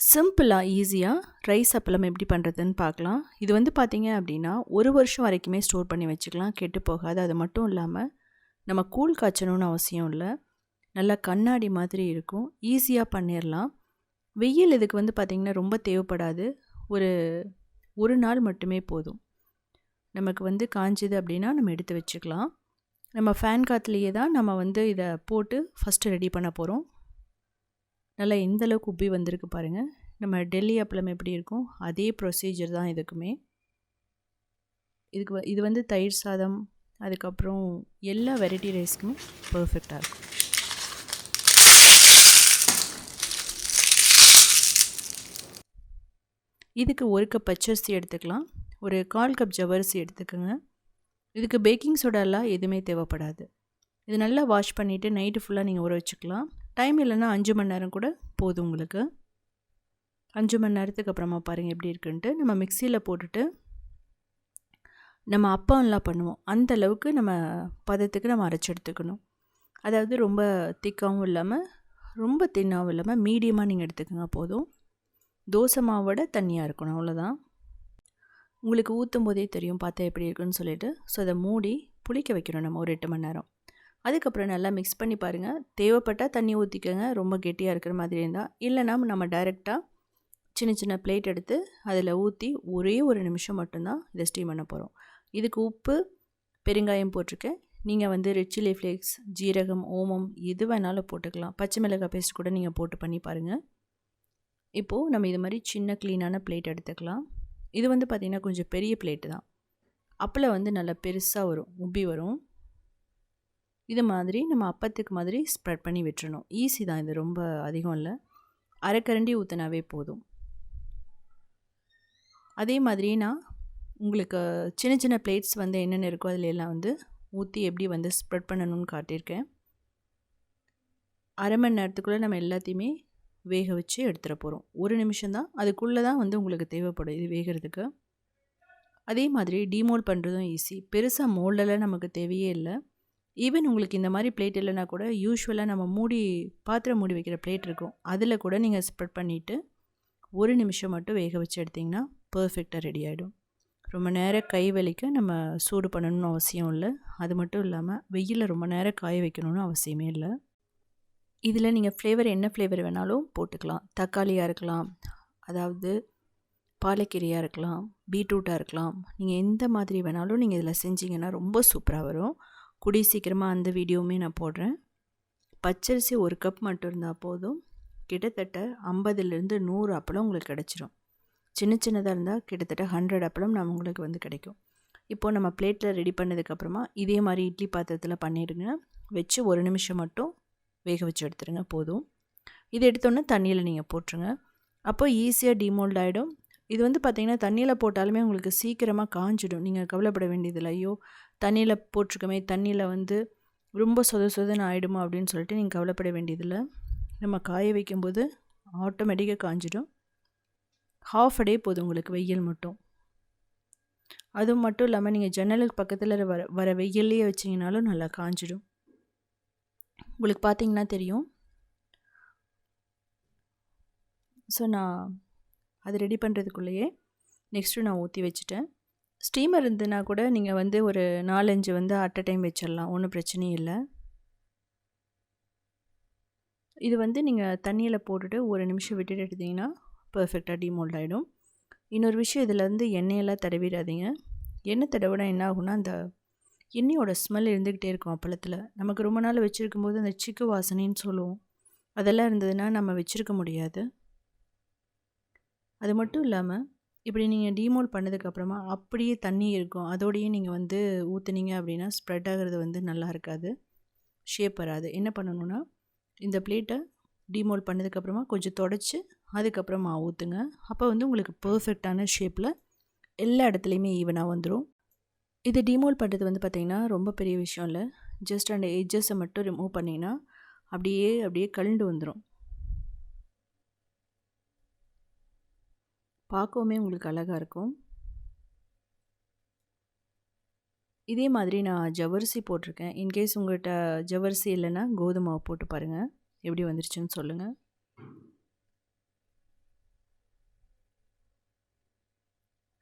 சிம்பிளாக ஈஸியாக ரைஸ் அப்பளம் எப்படி பண்ணுறதுன்னு பார்க்கலாம். இது வந்து பார்த்திங்க அப்படின்னா ஒரு வருஷம் வரைக்குமே ஸ்டோர் பண்ணி வச்சுக்கலாம். கெட்டு போகாது. அது மட்டும் இல்லாமல் நம்ம கூழ் காய்ச்சணும்னு அவசியம் இல்லை. நல்லா கண்ணாடி மாதிரி இருக்கும். ஈஸியாக பண்ணிடலாம் வெயில் இதுக்கு வந்து பார்த்திங்கன்னா ரொம்ப தேவைப்படாது. ஒரு ஒரு நாள் மட்டுமே போதும். நமக்கு வந்து காஞ்சிது அப்படின்னா நம்ம எடுத்து வச்சுக்கலாம். நம்ம ஃபேன் காற்றுலேயே தான் நம்ம வந்து இதை போட்டு ஃபஸ்ட்டு ரெடி பண்ண போகிறோம் நல்லா எந்த அளவுக்கு உப்பி வந்திருக்கு பாருங்கள் நம்ம டெல்லி அப்பளம் எப்படி இருக்கும்? அதே ப்ரொசீஜர் தான் இதுக்குமே. இதுக்கு வ- இது வந்து தயிர் சாதம் அதுக்கப்புறம் எல்லா வெரைட்டி ரைஸ்க்குமே பர்ஃபெக்டாக இருக்கும். இதுக்கு ஒரு கப் பச்சரிசி எடுத்துக்கலாம். ஒரு கால் கப் ஜவரிசி எடுத்துக்கோங்க. இதுக்கு பேக்கிங் சோடாலாம் எதுவுமே தேவைப்படாது. இது நல்லா வாஷ் பண்ணிவிட்டு நைட்டு ஃபுல்லாக நீங்கள் ஊற வச்சுக்கலாம். டைம் இல்லைன்னா அஞ்சு மணி நேரம் கூட போதும் உங்களுக்கு. அஞ்சு மணி நேரத்துக்கு அப்புறமா பாருங்கள் எப்படி இருக்குன்ட்டு. நம்ம மிக்சியில் போட்டுட்டு நம்ம அப்பம்லாம் பண்ணுவோம். அந்த அளவுக்கு நம்ம பதத்துக்கு நம்ம அரைச்சி எடுத்துக்கணும். அதாவது ரொம்ப திக்காகவும் இல்லாமல் ரொம்ப தின்னாகவும் இல்லாமல் மீடியமாக நீங்கள் எடுத்துக்கோங்க போதும். தோசை மாவோட தண்ணியாக இருக்கணும் அவ்வளோதான் உங்களுக்கு ஊற்றும் போதே தெரியும் பார்த்தா எப்படி இருக்குன்னு சொல்லிட்டு. ஸோ அதை மூடி புளிக்க வைக்கணும் நம்ம ஒரு எட்டு மணி நேரம். அதுக்கப்புறம் நல்லா மிக்ஸ் பண்ணி பாருங்கள் தேவைப்பட்டால் தண்ணி ஊற்றிக்கோங்க ரொம்ப கெட்டியாக இருக்கிற மாதிரி இருந்தால் இல்லைனா நம்ம டைரெக்டாக சின்ன சின்ன பிளேட் எடுத்து அதில் ஊற்றி ஒரே ஒரு நிமிஷம் மட்டும்தான் இதை ஸ்டீம் பண்ண போகிறோம் இதுக்கு உப்பு பெருங்காயம் போட்டிருக்கேன். நீங்கள் வந்து ரெட் சில்லி ஃப்ளேக்ஸ் ஜீரகம் ஓமம் எது வேணாலும் போட்டுக்கலாம். பச்சை மிளகாய் பேஸ்ட் கூட நீங்கள் போட்டு பண்ணி பாருங்கள் இப்போது நம்ம இது மாதிரி சின்ன க்ளீனான பிளேட் எடுத்துக்கலாம். இது வந்து பார்த்திங்கன்னா கொஞ்சம் பெரிய பிளேட்டு தான். அப்பளம் வந்து நல்லா பெருசாக வரும் உப்பி வரும். இது மாதிரி நம்ம அப்பத்துக்கு மாதிரி ஸ்ப்ரெட் பண்ணி விட்டுறணும். ஈஸி தான் இது ரொம்ப அதிகம் இல்லை. அரைக்கரண்டி ஊற்றினாவே போதும். அதே மாதிரி நான் உங்களுக்கு சின்ன சின்ன பிளேட்ஸ் வந்து என்னென்ன இருக்கோ அதில் எல்லாம் வந்து ஊற்றி எப்படி வந்து ஸ்ப்ரெட் பண்ணணும்னு காட்டியிருக்கேன். அரை மணி நேரத்துக்குள்ளே நம்ம எல்லாத்தையுமே வேக வச்சு எடுத்துகிட போகிறோம் ஒரு நிமிஷம் தான் அதுக்குள்ளே தான் வந்து உங்களுக்கு தேவைப்படும் இது வேகிறதுக்கு. அதே மாதிரி டிமோல் பண்ணுறதும் ஈஸி பெருசாக மோல்டெல்லாம் நமக்கு தேவையே இல்லை. ஈவன் உங்களுக்கு இந்த மாதிரி பிளேட் இல்லைனா கூட யூஸ்வலாக நம்ம மூடி பாத்திரம் மூடி வைக்கிற பிளேட் இருக்கும். அதில் கூட நீங்கள் ஸ்ப்ரெட் பண்ணிவிட்டு ஒரு நிமிஷம் மட்டும் வேக வச்சு எடுத்திங்கன்னா பர்ஃபெக்டாக ரெடி ஆகிடும் ரொம்ப நேரம் கை வலிக்க நம்ம சூடு பண்ணணும்னு அவசியம் இல்லை. அது மட்டும் இல்லாமல் வெயிலில் ரொம்ப நேரம் காய வைக்கணும்னு அவசியமே இல்லை. இதில் நீங்கள் ஃப்ளேவர் என்ன ஃப்ளேவர் வேணாலும் போட்டுக்கலாம். தக்காளியாக இருக்கலாம். அதாவது பாலக்கீரையாக இருக்கலாம். பீட்ரூட்டாக இருக்கலாம். நீங்கள் எந்த மாதிரி வேணாலும் நீங்கள் இதில் செஞ்சீங்கன்னா ரொம்ப சூப்பராக வரும். கூடிய சீக்கிரமாக அந்த வீடியோவுமே நான் போடுறேன். பச்சரிசி ஒரு கப் மட்டும் இருந்தால் போதும். கிட்டத்தட்ட ஐம்பதுலேருந்து நூறு அப்பளம் உங்களுக்கு கிடச்சிரும். சின்ன சின்னதாக இருந்தால் கிட்டத்தட்ட ஹண்ட்ரட் அப்பளம் நம்ம உங்களுக்கு வந்து கிடைக்கும். இப்போது நம்ம பிளேட்டில் ரெடி பண்ணதுக்கப்புறமா இதே மாதிரி இட்லி பாத்திரத்தில் பண்ணிடுங்க. வச்சு ஒரு நிமிஷம் மட்டும் வேக வச்சு எடுத்துருங்க போதும். இது எடுத்தோன்னே தண்ணியில் நீங்கள் போட்டுருங்க. அப்போ ஈஸியாக டிமோல்ட் ஆகிடும் இது வந்து பார்த்திங்கன்னா தண்ணியில் போட்டாலுமே உங்களுக்கு சீக்கிரமாக காஞ்சிடும். நீங்கள் கவலைப்பட வேண்டியதில்லை. ஐயோ தண்ணியில் போட்டிருக்கமே தண்ணியில் வந்து ரொம்ப சொத சொதன்னு ஆகிடுமா அப்படின்னு சொல்லிட்டு நீங்கள் கவலைப்பட வேண்டியதில்லை. நம்ம காய வைக்கும்போது ஆட்டோமேட்டிக்காக காஞ்சிடும். ஹாஃப் அ டே போதும் உங்களுக்கு வெயில் மட்டும். அது மட்டும் இல்லாமல் நீங்கள் ஜன்னலுக்கு பக்கத்தில் வர வர வெயில்லையே வச்சிங்கனாலும் நல்லா காஞ்சிடும். உங்களுக்கு பார்த்தீங்கன்னா தெரியும். ஸோ நான் அது ரெடி பண்ணுறதுக்குள்ளேயே நெக்ஸ்ட்டு நான் ஊற்றி வச்சுட்டேன். ஸ்டீமர் இருந்ததுன்னா கூட நீங்கள் வந்து ஒரு நாலஞ்சு வந்து அட் அ டைம் வச்சிடலாம் ஒன்றும் பிரச்சனையும் இல்லை. இது வந்து நீங்கள் தண்ணியில் போட்டுட்டு ஒரு நிமிஷம் விட்டுட்டு எடுத்தீங்கன்னா பர்ஃபெக்டாக டிமோல்ட் ஆகிடும் இன்னொரு விஷயம் இதில் வந்து எண்ணெயெல்லாம் தடவிடாதீங்க. எண்ணெய் தடவினா என்ன ஆகும்னா அந்த எண்ணெயோட ஸ்மெல் இருந்துக்கிட்டே இருக்கும் அப்பளத்தில். நமக்கு ரொம்ப நாள் வச்சுருக்கும் போது அந்த சிக்கு வாசனைன்னு சொல்லுவோம். அதெல்லாம் இருந்ததுன்னா நம்ம வச்சுருக்க முடியாது. அது மட்டும் இல்லாமல் இப்படி நீங்கள் டீமோல் பண்ணதுக்கப்புறமா அப்படியே தண்ணி இருக்கும். அதோடையே நீங்கள் வந்து ஊற்றுனீங்க அப்படின்னா ஸ்ப்ரெட் ஆகிறது வந்து நல்லா இருக்காது. ஷேப் வராது. என்ன பண்ணணுன்னா இந்த பிளேட்டை டீமோல் பண்ணதுக்கப்புறமா கொஞ்சம் தொடச்சி அதுக்கப்புறமா ஊற்றுங்க அப்போ வந்து உங்களுக்கு பர்ஃபெக்டான ஷேப்பில் எல்லா இடத்துலையுமே ஈவனாக வந்துடும் இது டிமோல் பண்ணுறது வந்து பார்த்திங்கன்னா ரொம்ப பெரிய விஷயம் இல்லை. ஜஸ்ட் அந்த எட்ஜஸை மட்டும் ரிமூவ் பண்ணிங்கன்னா அப்படியே அப்படியே கழுண்டு வந்துடும் பார்க்கவுமே உங்களுக்கு அழகாக இருக்கும். இதே மாதிரி நான் ஜவரிசி போட்டிருக்கேன். இன்கேஸ் உங்கள்கிட்ட ஜவரிசி இல்லைன்னா கோதுமாவை போட்டு பாருங்கள் எப்படி வந்துருச்சுன்னு சொல்லுங்கள்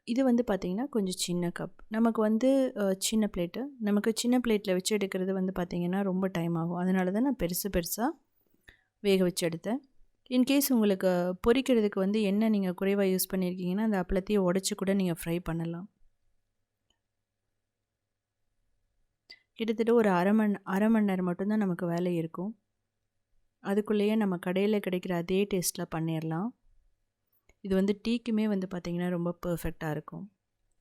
இது வந்து பார்த்திங்கன்னா கொஞ்சம் சின்ன கப் நமக்கு வந்து சின்ன பிளேட்டு நமக்கு சின்ன பிளேட்டில் வச்சு எடுக்கிறது வந்து பார்த்திங்கன்னா ரொம்ப டைம் ஆகும். அதனால தான் நான் பெருசு பெருசாக வேக வச்சு எடுத்தேன். இன்கேஸ் உங்களுக்கு பொரிக்கிறதுக்கு வந்து எண்ணெய் நீங்கள் குறைவாக யூஸ் பண்ணியிருக்கீங்கன்னா அந்த அப்பளத்தையும் உடச்சி கூட நீங்கள் ஃப்ரை பண்ணலாம். கிட்டத்தட்ட ஒரு அரை மணி அரை மணி நேரம் மட்டும்தான் நமக்கு வேலை இருக்கும். அதுக்குள்ளேயே நம்ம கடையில் கிடைக்கிற அதே டேஸ்ட்டில் பண்ணிடலாம் இது வந்து டீக்குமே வந்து பார்த்திங்கன்னா ரொம்ப பர்ஃபெக்டாக இருக்கும்.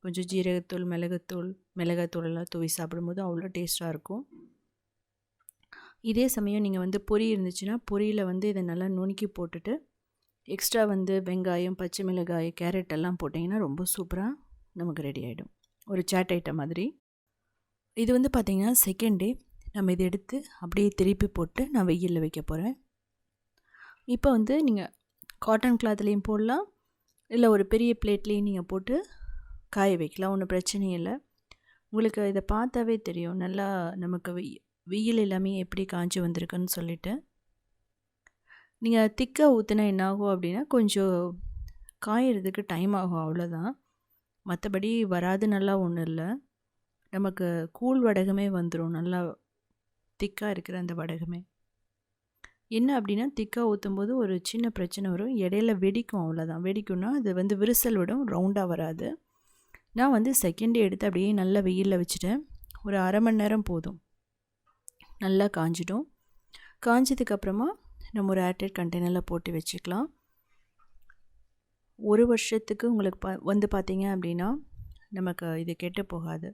கொஞ்சம் ஜீரகத்தூள் மிளகுத்தூள் மிளகாத்தூள் எல்லாம் தூவி சாப்பிடும்போது அவ்வளோ டேஸ்ட்டாக இருக்கும். இதே சமயம் நீங்கள் வந்து பொரி இருந்துச்சுன்னா பொரியில் வந்து இதை நல்லா நுணுக்கி போட்டுட்டு எக்ஸ்ட்ரா வந்து வெங்காயம் பச்சை மிளகாய் கேரட் எல்லாம் போட்டிங்கன்னா ரொம்ப சூப்பராக நமக்கு ரெடி ஆகிடும் ஒரு சாட் ஐட்டம் மாதிரி. இது வந்து பார்த்திங்கன்னா செகண்ட் டே நம்ம இதை எடுத்து அப்படியே திருப்பி போட்டு நான் வெயிலில் வைக்க போகிறேன் இப்போ வந்து நீங்கள் காட்டன் கிளாத்லேயும் போடலாம். இல்லை ஒரு பெரிய பிளேட்லேயும் நீங்கள் போட்டு காய வைக்கலாம். ஒன்றும் பிரச்சனை இல்லை. உங்களுக்கு இதை பார்த்தாவே தெரியும். நல்லா நமக்கு வெய் வெயில் எல்லாமே எப்படி காஞ்சி வந்திருக்குன்னு சொல்லிட்டு. நீங்கள் திக்காக ஊற்றினா என்ன ஆகும் அப்படின்னா கொஞ்சம் காயறதுக்கு டைம் ஆகும் அவ்வளோதான் மற்றபடி வராது நல்லா ஒன்றும் இல்லை. நமக்கு கூழ் வடகமே வந்துடும் நல்லா திக்காக இருக்கிற அந்த வடகமே. என்ன அப்படின்னா திக்காக ஊற்றும்போது ஒரு சின்ன பிரச்சனை வரும். இடையில வெடிக்கும் அவ்வளோதான் வெடிக்கும்னா அது வந்து விரிசல் விடும் ரவுண்டாக வராது. நான் வந்து செகண்ட் எடுத்து அப்படியே நல்லா வெயிலில் வச்சுட்டேன். ஒரு அரை மணி நேரம் போதும். நல்லா காஞ்சிடும். காஞ்சதுக்கப்புறமா நம்ம ஒரு ஏர்டைட் கண்டெய்னரில் போட்டு வச்சுக்கலாம். ஒரு வருஷத்துக்கு உங்களுக்கு பா வந்து பார்த்தீங்க அப்படின்னா நமக்கு இது கெட்டு போகாது.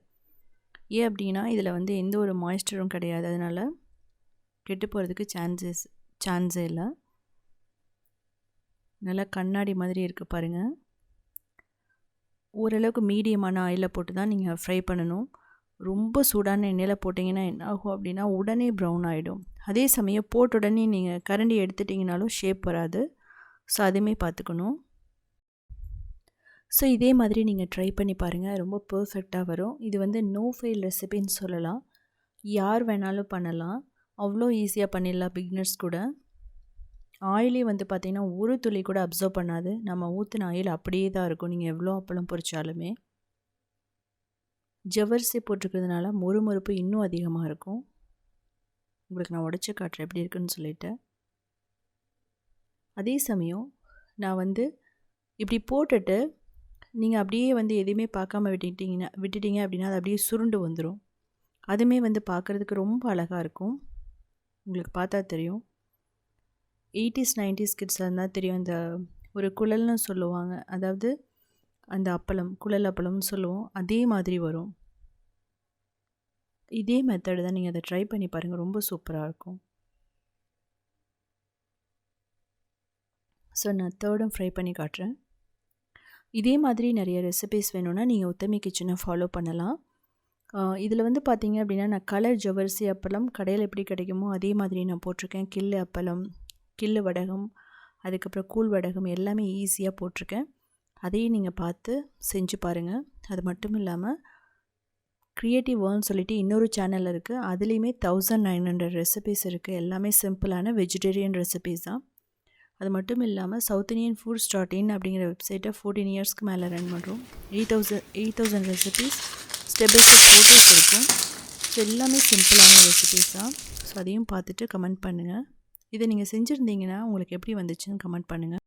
ஏன் அப்படின்னா இதில் வந்து எந்த ஒரு மாய்ஸ்டரும் கிடையாது. அதனால் கெட்டு போகிறதுக்கு சான்சஸ் சான்ஸே இல்லை. நல்லா கண்ணாடி மாதிரி இருக்குது பாருங்கள் ஓரளவுக்கு மீடியமான ஆயிலில் போட்டு தான் நீங்கள் ஃப்ரை பண்ணணும். ரொம்ப சூடான எண்ணெயில் போட்டிங்கன்னா என்ன ஆகும் அப்படின்னா உடனே ப்ரௌன் ஆகிடும் அதே சமயம் போட்ட உடனே நீங்கள் கரண்டி எடுத்துட்டிங்கனாலும் ஷேப் வராது. ஸோ அதுவுமே பார்த்துக்கணும். ஸோ இதே மாதிரி நீங்கள் ட்ரை பண்ணி பாருங்கள் ரொம்ப பர்ஃபெக்டாக வரும். இது வந்து நோ ஃபெயில் ரெசிபின்னு சொல்லலாம். யார் வேணாலும் பண்ணலாம். அவ்வளோ ஈஸியாக பண்ணிடலாம் பிக்னர்ஸ் கூட. ஆயிலே வந்து பார்த்திங்கன்னா ஒரு துளி கூட அப்சர்வ் பண்ணாது. நம்ம ஊற்றின ஆயில் அப்படியே தான் இருக்கும். நீங்கள் எவ்வளோ அப்பளம் பொரிச்சாலுமே. ஜவ்வரிசி போட்டிருக்கிறதுனால மொறுமொறுப்பு இன்னும் அதிகமாக இருக்கும். உங்களுக்கு நான் உடச்சி காட்டுறேன் எப்படி இருக்குன்னு சொல்லிட்டு. அதே சமயம் நான் வந்து இப்படி போட்டுட்டு நீங்கள் அப்படியே வந்து எதையுமே பார்க்காம விட்டுட்டிங்கன்னா விட்டுட்டீங்க அப்படின்னா அது அப்படியே சுருண்டு வந்துடும் அதுவுமே வந்து பார்க்குறதுக்கு ரொம்ப அழகாக இருக்கும். உங்களுக்கு பார்த்தா தெரியும். எயிட்டிஸ் நைன்டிஸ் கிட்ஸாக இருந்தால் தெரியும். இந்த ஒரு குழல்னு சொல்லுவாங்க. அதாவது அந்த அப்பளம் குழல் அப்பளம்னு சொல்லுவோம் அதே மாதிரி வரும். இதே மெத்தடு தான் நீங்கள் அதை ட்ரை பண்ணி பாருங்கள் ரொம்ப சூப்பராக இருக்கும். ஸோ நான் தேர்டும் ஃப்ரை பண்ணி காட்டுறேன். இதே மாதிரி நிறைய ரெசிபிஸ் வேணும்னா நீங்கள் உத்தமி கிச்சனை ஃபாலோ பண்ணலாம். இதில் வந்து பார்த்தீங்க அப்படின்னா நான் கலர் ஜவ்வரிசி அப்பளம் கடையில் எப்படி கிடைக்குமோ அதே மாதிரி நான் போட்டிருக்கேன். கில்லு அப்பளம் கில்லு வடகம் அதுக்கப்புறம் கூழ் வடகம் எல்லாமே ஈஸியாக போட்டிருக்கேன். அதையும் நீங்கள் பார்த்து செஞ்சு பாருங்கள் அது மட்டும் இல்லாமல் க்ரியேட்டிவ் வேர்ன்னு சொல்லிட்டு இன்னொரு சேனல் இருக்குது அதுலேயுமே தௌசண்ட் நைன் ஹண்ட்ரட் ரெசிபீஸ் இருக்குது எல்லாமே சிம்பிளான வெஜிடேரியன் ரெசிபீஸ் தான். அது மட்டும் இல்லாமல் south Indian food start in அப்படிங்கிற வெப்சைட்டை ஃபோர்டீன் இயர்ஸ்க்கு மேலே ரன் பண்ணுறோம் eight thousand eight thousand recipes step by step photos இருக்கும். ஸோ எல்லாமே சிம்பிளான ரெசிபீஸ் தான். ஸோ அதையும் பார்த்துட்டு கமெண்ட் பண்ணுங்கள் இதை நீங்கள் செஞ்சுருந்தீங்கன்னா உங்களுக்கு எப்படி வந்துச்சுன்னு கமெண்ட் பண்ணுங்கள்